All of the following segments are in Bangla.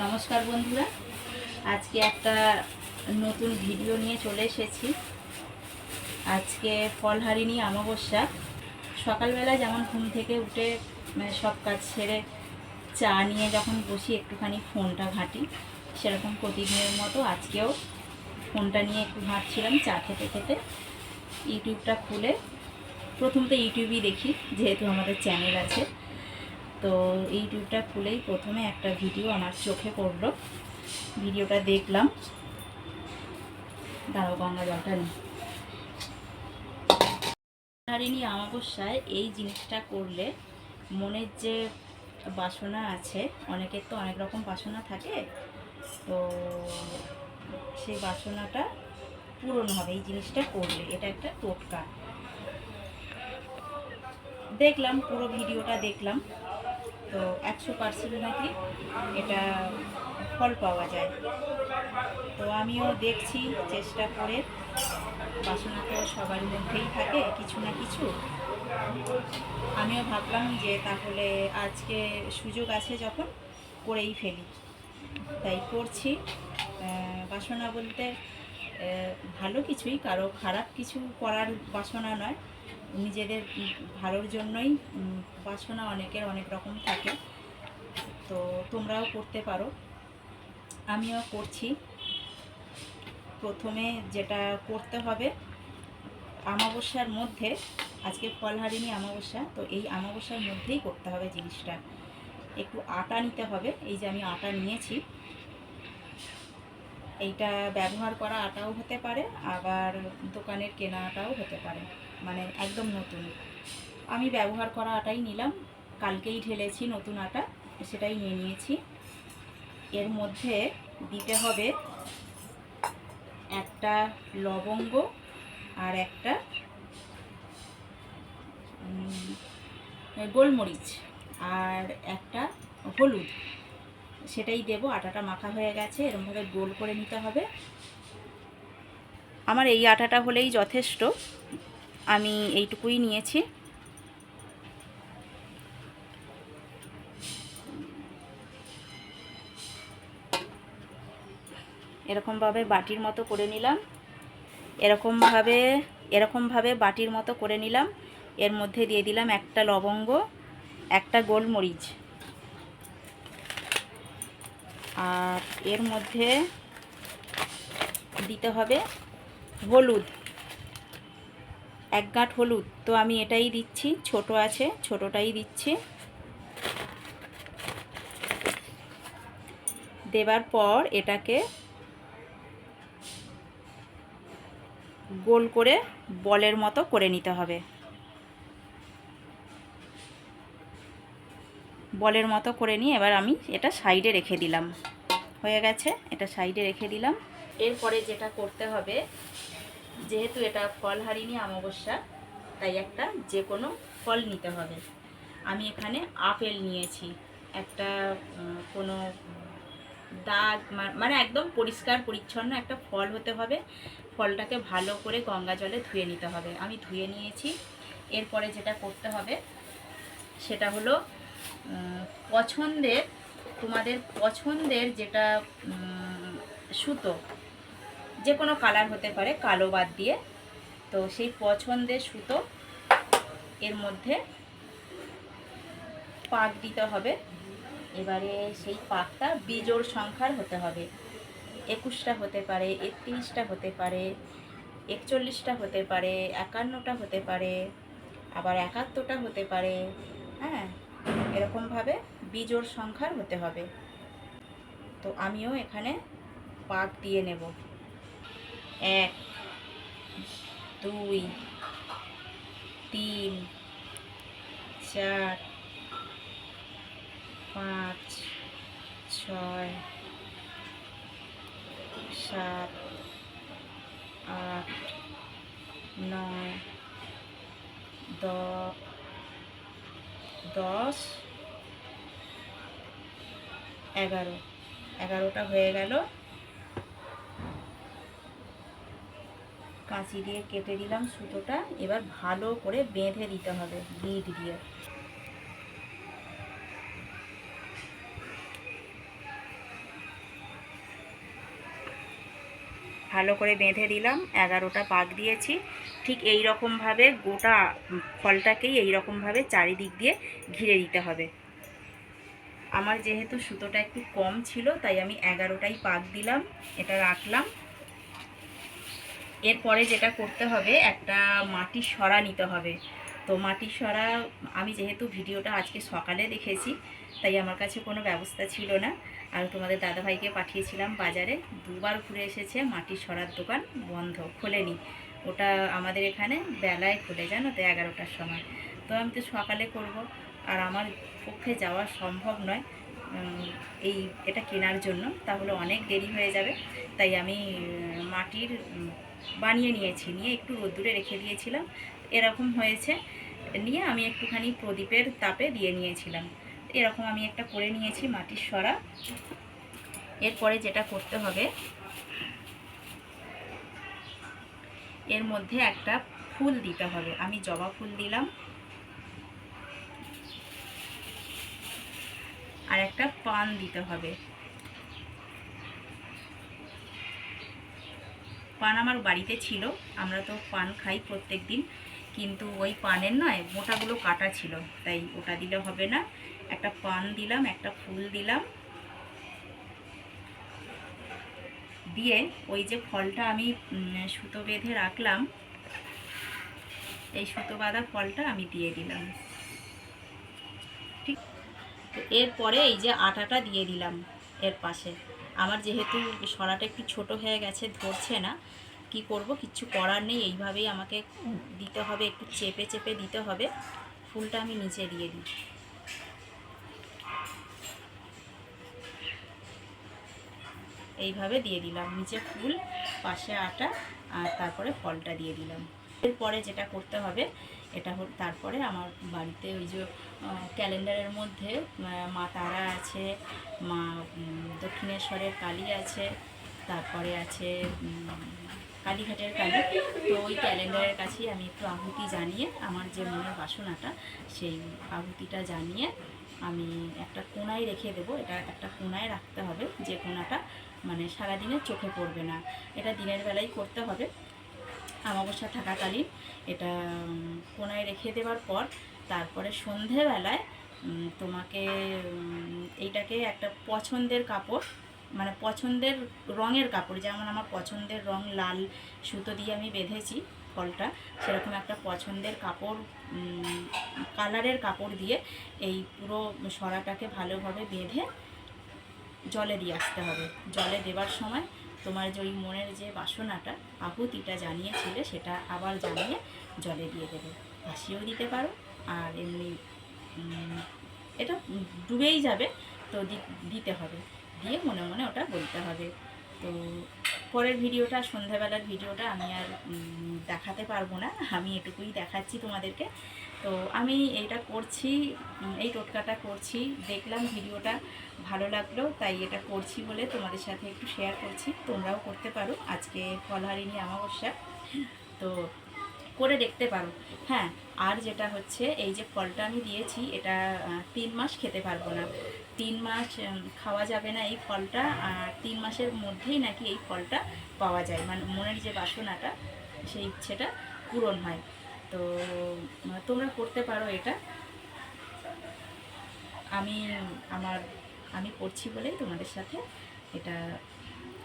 নমস্কার বন্ধুরা। আজকে একটা নতুন ভিডিও নিয়ে চলে এসেছি। আজকে ফলহারিণী অমাবস্যা। সকালবেলা যেমন ঘুম থেকে উঠে মানে সব কাজ সেরে চা নিয়ে যখন বসি, একটুখানি ফোনটা ঘাঁটি। সেরকম প্রতিদিনের মতো আজকেও ফোনটা নিয়ে একটু ঘাঁটছিলাম, চা খেতে খেতে। ইউটিউবটা খুলে প্রথম তো ইউটিউবই দেখি, যেহেতু আমাদের চ্যানেল আছে। তো ইউটিউবটা খুলেই প্রথমে একটা ভিডিও আমার চোখে পড়ল। ভিডিওটা দেখলাম। দাঁড়াও গঙ্গা জলটা নিই। হারিণী অমাবস্যায় এই জিনিসটা করলে মনের যে বাসনা আছে, অনেকের তো অনেক রকম বাসনা থাকে, তো সেই বাসনাটা পূরণ হবে এই জিনিসটা করলে। এটা একটা টোটকা। দেখলাম, পুরো ভিডিওটা দেখলাম। তো একশো পার্সেন্ট নাকি এটা ফল পাওয়া যায়। তো আমিও দেখছি, চেষ্টা করে। বাসনা তো সবার মধ্যেই থাকে, কিছু না কিছু। আমিও ভাবলাম যে তাহলে আজকে সুযোগ আছে যখন করেই ফেলি। তাই করছি। বাসনা বলতে ভালো কিছুই, কারও খারাপ কিছু করার বাসনা নয়। নিজেদের ভালোর জন্যই বাসনা অনেকের অনেক রকম থাকে। তো তোমরাও করতে পারো। আমিও করছি। প্রথমে যেটা করতে হবে আমাবস্যার মধ্যে, আজকে ফলহারিণী অমাবস্যা, তো এই অমাবস্যার মধ্যেই করতে হবে জিনিসটা। একটু আটা নিতে হবে, এই যে আমি আটা নিয়েছি। এইটা ব্যবহার করা আটাও হতে পারে, আবার দোকানের কেনা আটাও হতে পারে। মানে একদম নতুন। আমি ব্যবহার করা আটাই নিলাম, কালকেই ঢেলেছি নতুন আটা, সেটাই নিয়ে নিয়েছি। এর মধ্যে দিতে হবে একটা লবঙ্গ আর একটা গোলমরিচ আর একটা হলুদ। সেটাই দেবো, আটাটা মাখা হয়ে গেছে এরকমভাবে গোল করে নিতে হবে। আমার এই আটাটা হলেই যথেষ্ট। আমি এইটুকুই নিয়েছি। এরকমভাবে বাটির মতো করে নিলাম। এরকমভাবে এরকমভাবে বাটির মতো করে নিলাম। এর মধ্যে দিয়ে দিলাম একটা লবঙ্গ, একটা গোলমরিচ। আর এর মধ্যে দিতে হবে হলুদ। এক গাঁট হলুদ। তো আমি এটাই দিচ্ছি, ছোট আছে, ছোটটাই দিচ্ছি। দেবার পর এটাকে গোল করে বলের মতো করে নিতে হবে। বলের মতো করে নিয়ে এবার আমি এটা সাইডে রেখে দিলাম। হয়ে গেছে, এটা সাইডে রেখে দিলাম। এরপরে যেটা করতে হবে যেহেতু এটা ফল হারিনি অমাবস্যা, তাই একটা যে কোনো ফল নিতে হবে। আমি এখানে আপেল নিয়েছি। একটা কোনো দাগ মানে একদম পরিষ্কার, পরিচ্ছন্ন একটা ফল হতে হবে। ফলটাকে ভালো করে গঙ্গা জলে ধুয়ে নিতে হবে। আমি ধুয়ে নিয়েছি। এরপরে যেটা করতে হবে, সেটা হলো পছন্দের, তোমাদের পছন্দের যেটা সুতো যে কোনো কালার হতে পারে, কালো বাদ দিয়ে। তো সেই পছন্দের সুতো এর মধ্যে পাক দিতে হবে। এবারে সেই পাকটা বিজোড় সংখ্যার হতে হবে। একুশটা হতে পারে, একত্রিশটা হতে পারে, একচল্লিশটা হতে পারে, একান্নটা হতে পারে, আবার একাত্তরটা হতে পারে হ্যাঁ এরকমভাবে বিজোড় সংখ্যার হতে হবে। তো আমিও এখানে পাক দিয়ে নেব। এক দুই তিন চার পাঁচ ছয় সাত আট নয় দশ এগারো। এগারোটা হয়ে গেল। কাঁচি দিয়ে কেটে দিলাম সুতোটা। এবার ভালো করে বেঁধে দিতে হবে বিট দিয়ে। ভালো করে বেঁধে দিলাম, এগারোটা পাক দিয়েছি। ঠিক এই রকমভাবে গোটা ফলটাকেই এই রকমভাবে চারিদিক দিয়ে ঘিরে দিতে হবে। আমার যেহেতু সুতোটা একটু কম ছিল, তাই আমি এগারোটাই পাক দিলাম, এটা রাখলাম। এরপরে যেটা করতে হবে, একটা মাটির সরা নিতে হবে। তো মাটির সরা, আমি যেহেতু ভিডিওটা আজকে সকালে দেখেছি, তাই আমার কাছে কোনো ব্যবস্থা ছিল না। আর তোমাদের দাদাভাইকে পাঠিয়েছিলাম বাজারে, দুবার ঘুরে এসেছে মাটির সরার দোকান বন্ধ, খোলেনি। ওটা আমাদের এখানে বেলায় খুলে, জানো তো, এগারোটার সময়। তো আমি তো সকালে করব, আর আমার পক্ষে যাওয়া সম্ভব নয় এই, এটা কেনার জন্য। তাহলে অনেক দেরি হয়ে যাবে, তাই আমি মাটির বানিয়ে নিয়েছি। নিয়ে একটু রোদ্দুরে রেখে দিয়েছিলাম। এরকম হয়েছে। নিয়ে আমি একটুখানি প্রদীপের তাপে দিয়ে নিয়েছিলাম। এরকম আমি একটা করে নিয়েছি মাটির সরা। এরপরে যেটা করতে হবে, এর মধ্যে একটা ফুল দিতে হবে। আমি জবা ফুল দিলাম। আর একটা পান দিতে হবে। পান আমার বাড়িতে ছিল। আমরা তো পান খাই প্রত্যেক দিন কিন্তু ওই পানের নয়, মোটাগুলো কাটা ছিল। তাই ওটা দিলে হবে না। একটা পান দিলাম, একটা ফুল দিলাম। দিয়ে ওই যে ফলটা আমি সুতো বেঁধে রাখলাম, এই সুতো বাঁধা ফলটা আমি দিয়ে দিলাম। ঠিক। এরপরে এই যে আটাটা দিয়ে দিলাম এর পাশে। আমার যেহেতু সরাটা একটু ছোট হয়ে গেছে, ধরছে না। কি করব? কিচ্ছু করার নেই। এইভাবেই আমাকে দিতে হবে, একটু চেপে চেপে দিতে হবে। ফুলটা আমি নিচে দিয়ে দিই। এইভাবে দিয়ে দিলাম। নিচে ফুল, পাশে আটা, আর তারপরে ফলটা দিয়ে দিলাম। এরপরে যেটা করতে হবে, এটা তারপরে আমার বাড়িতে ওই যে ক্যালেন্ডারের মধ্যে মা তারা আছে, মা দক্ষিণেশ্বরের কালী আছে, তারপরে আছে কালীঘাটের কালী। তো ওই ক্যালেন্ডারের কাছেই আমি একটু আহুতি জানিয়ে, আমার যে মনের বাসনাটা, সেই আহুতিটা জানিয়ে আমি একটা কোনায় রেখে দেবো। এটা একটা কোনায় রাখতে হবে, যে কোনাটা মানে সারাদিনে চোখে পড়বে না। এটা দিনের বেলায় করতে হবে। অমাবস্যা থাকাকালীন এটা কোনায় রেখে দেওয়ার পর তারপরে সন্ধেবেলায় তোমাকে এইটাকে একটা পছন্দের কাপড় মানে পছন্দের রঙের কাপড়, যেমন আমার পছন্দের রং লাল সুতো দিয়ে আমি বেঁধেছি ফলটা, সেরকম একটা পছন্দের কাপড় কালারের কাপড় দিয়ে এই পুরো সরাটাকে ভালোভাবে বেঁধে জলে দিয়ে আসতে হবে। জলে দেবার সময় তোমার যে ওই মনের যে বাসনাটা আহুতিটা জানিয়েছিলে, সেটা আবার জানিয়ে জলে দিয়ে দেবে। ভাসিয়েও দিতে পারো, আর এমনি এটা ডুবেই যাবে, তো দিতে হবে। দিয়ে মনে মনে ওটা বলতে হবে। তো পরের ভিডিওটা, সন্ধ্যাবেলার ভিডিওটা আমি আর দেখাতে পারব না। আমি এটুকুই দেখাচ্ছি তোমাদেরকে। তো আমি এটা করছি এই টোটকাটা করছি। দেখলাম ভিডিওটা ভালো লাগল, তাই এটা করছি বলে তোমাদের সাথে একটু শেয়ার করছি। তোমরাও করতে পারো। আজকে ফলহারিণী অমাবস্যা। তো করে দেখতে পারো। হ্যাঁ আর যেটা হচ্ছে, এই যে ফলটা আমি দিয়েছি, এটা তিন মাস খেতে পারব না। তিন মাস খাওয়া যাবে না এই ফলটা, আর তিন মাসের মধ্যেই নাকি এই ফলটা পাওয়া যায়। মানে মনের যে বাসনাটা, সেই ইচ্ছেটা পূরণ হয়। তো তোমরা করতে পারো এটা। আমি, আমার, আমি করছি বলেই তোমাদের সাথে এটা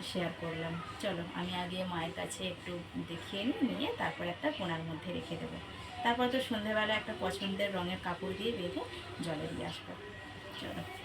শেয়ার করলাম। চলো, আমি আগে মায়ের কাছে একটু দেখিয়ে নিই, নিয়ে তারপর একটা কোনার মধ্যে রেখে দেবো। তারপর তো সন্ধেবেলা একটা পছন্দের রঙের কাপড় দিয়ে বেঁধে জলে দিয়ে আসব। চলো।